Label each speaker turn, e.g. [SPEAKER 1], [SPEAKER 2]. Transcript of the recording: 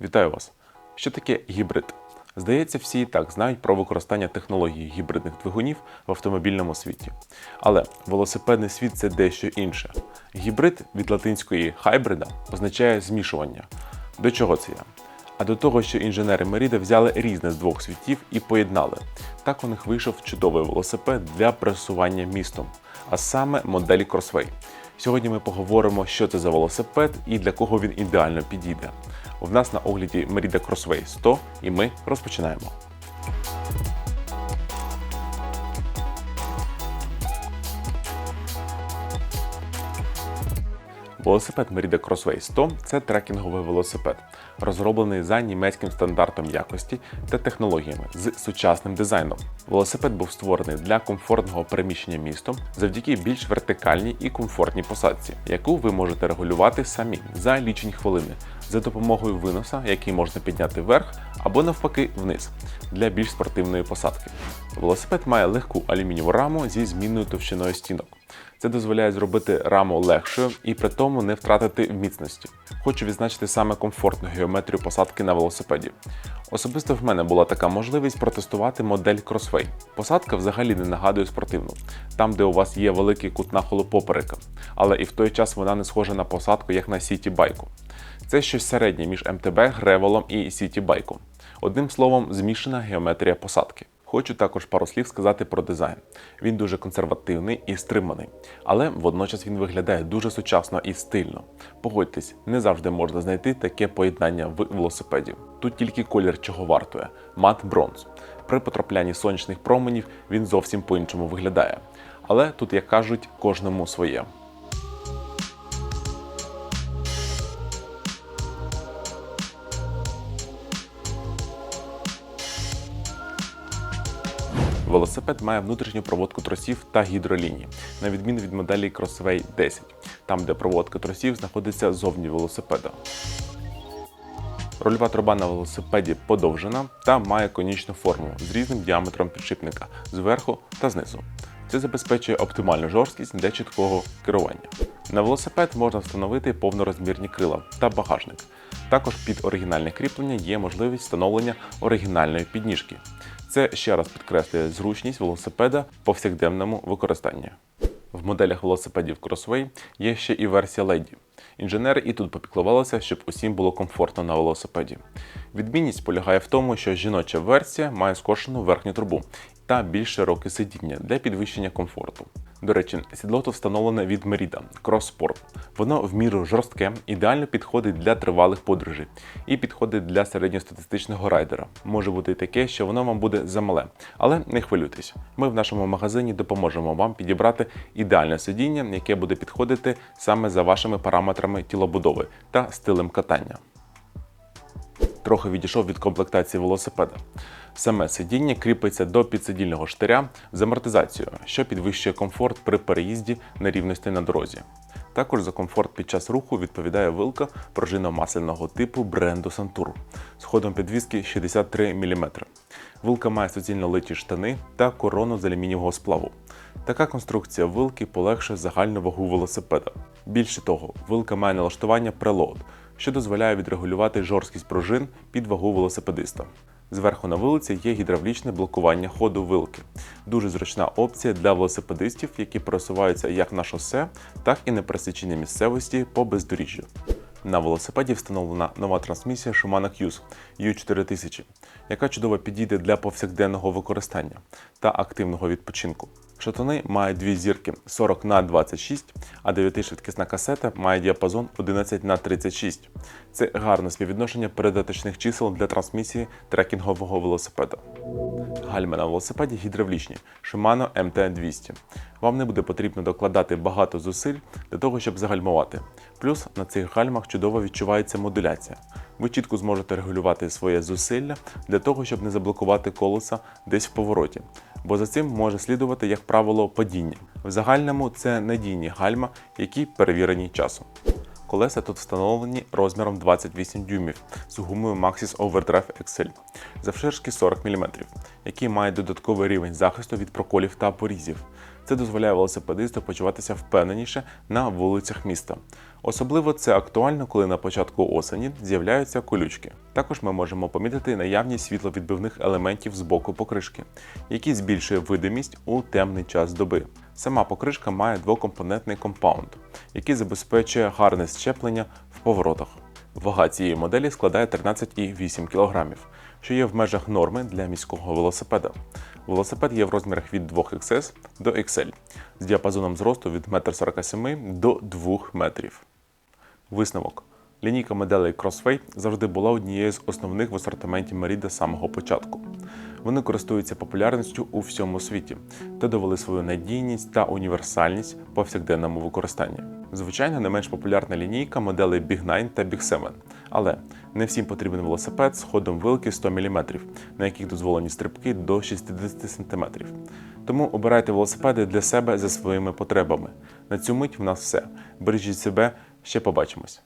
[SPEAKER 1] Вітаю вас! Що таке гібрид? Здається, всі і так знають про використання технології гібридних двигунів в автомобільному світі. Але велосипедний світ це дещо інше. Гібрид від латинської хайбрида означає змішування. До чого це я? А до того, що інженери Меріда взяли різне з двох світів і поєднали. Так у них вийшов чудовий велосипед для пересування містом, а саме модель Crossway. Сьогодні ми поговоримо, що це за велосипед і для кого він ідеально підійде. В нас на огляді Merida Crossway 100 і ми розпочинаємо. Велосипед Merida Crossway 100 – це трекінговий велосипед, розроблений за німецьким стандартом якості та технологіями з сучасним дизайном. Велосипед був створений для комфортного переміщення містом завдяки більш вертикальній і комфортній посадці, яку ви можете регулювати самі за лічені хвилини за допомогою виноса, який можна підняти вверх або навпаки вниз для більш спортивної посадки. Велосипед має легку алюмінієву раму зі змінною товщиною стінок. Це дозволяє зробити раму легшою і при тому не втратити в міцності. Хочу відзначити саме комфортну геометрію посадки на велосипеді. Особисто в мене була така можливість протестувати модель Crossway. Посадка взагалі не нагадує спортивну, там, де у вас є великий кут нахилу поперека, але і в той час вона не схожа на посадку, як на сіті байку. Це щось середнє між МТБ, гревелом і сіті байком. Одним словом, змішана геометрія посадки. Хочу також пару слів сказати про дизайн. Він дуже консервативний і стриманий, але водночас він виглядає дуже сучасно і стильно. Погодьтесь, не завжди можна знайти таке поєднання в велосипеді. Тут тільки колір чого вартує мат бронз. При потраплянні сонячних променів він зовсім по-іншому виглядає. Але тут, як кажуть, кожному своє. Велосипед має внутрішню проводку тросів та гідролінії, на відміну від моделі Crossway 10, там де проводка тросів знаходиться зовні велосипеда. Рольова труба на велосипеді подовжена та має конічну форму з різним діаметром підшипника зверху та знизу. Це забезпечує оптимальну жорсткість для чіткого керування. На велосипед можна встановити повнорозмірні крила та багажник. Також під оригінальне кріплення є можливість встановлення оригінальної підніжки. Це ще раз підкреслює зручність велосипеда в повсякденному використанні. В моделях велосипедів Crossway є ще і версія Lady. Інженери і тут попіклувалися, щоб усім було комфортно на велосипеді. Відмінність полягає в тому, що жіноча версія має скошену верхню трубу та більш широке сидіння для підвищення комфорту. До речі, сідло тут встановлене від Merida Cross Sport. Воно в міру жорстке, ідеально підходить для тривалих подорожей і підходить для середньостатистичного райдера. Може бути таке, що воно вам буде замале, але не хвилюйтесь. Ми в нашому магазині допоможемо вам підібрати ідеальне сидіння, яке буде підходити саме за вашими параметрами тілобудови та стилем катання. Трохи відійшов від комплектації велосипеда. Саме сидіння кріпиться до підсидільного штиря з амортизацією, що підвищує комфорт при переїзді на рівності на дорозі. Також за комфорт під час руху відповідає вилка пружинно-масляного типу бренду Santur з ходом підвіски 63 мм. Вилка має суцільно литі штани та корону з алюмінієвого сплаву. Така конструкція вилки полегшує загальну вагу велосипеда. Більше того, вилка має налаштування preload, що дозволяє відрегулювати жорсткість пружин під вагу велосипедиста. Зверху на вилиці є гідравлічне блокування ходу вилки. Дуже зручна опція для велосипедистів, які пересуваються як на шосе, так і на пересіченні місцевості по бездоріжжю. На велосипеді встановлена нова трансмісія Shimano Qs U4000, яка чудово підійде для повсякденного використання та активного відпочинку. Шатуни мають дві зірки 40 на 26, а 9-швидкісна касета має діапазон 11 на 36. Це гарне співвідношення передаточних чисел для трансмісії трекінгового велосипеда. Гальми на велосипеді гідравлічні Shimano MT200. Вам не буде потрібно докладати багато зусиль для того, щоб загальмувати. Плюс на цих гальмах чудово відчувається модуляція. Ви чітко зможете регулювати своє зусилля для того, щоб не заблокувати колеса десь в повороті, бо за цим може слідувати, як правило, падіння. В загальному це надійні гальма, які перевірені часом. Колеса тут встановлені розміром 28 дюймів з гумою Maxxis Overdrive XL завширшки 40 мм, який має додатковий рівень захисту від проколів та порізів. Це дозволяє велосипедисту почуватися впевненіше на вулицях міста. Особливо це актуально, коли на початку осені з'являються колючки. Також ми можемо помітити наявність світловідбивних елементів з боку покришки, які збільшує видимість у темний час доби. Сама покришка має двокомпонентний компаунд, який забезпечує гарне щеплення в поворотах. Вага цієї моделі складає 13,8 кг, що є в межах норми для міського велосипеда. Велосипед є в розмірах від 2XS до XL з діапазоном зросту від 1,47 м до 2 метрів. Висновок. Лінійка моделей Crossfade завжди була однією з основних в асортименті Merida з самого початку. Вони користуються популярністю у всьому світі та довели свою надійність та універсальність повсякденному використанні. Звичайно, не менш популярна лінійка моделей Big 9 та Big 7, але не всім потрібен велосипед з ходом вилки 100 мм, на яких дозволені стрибки до 60 см. Тому обирайте велосипеди для себе за своїми потребами. На цю мить в нас все. Бережіть себе, ще побачимось.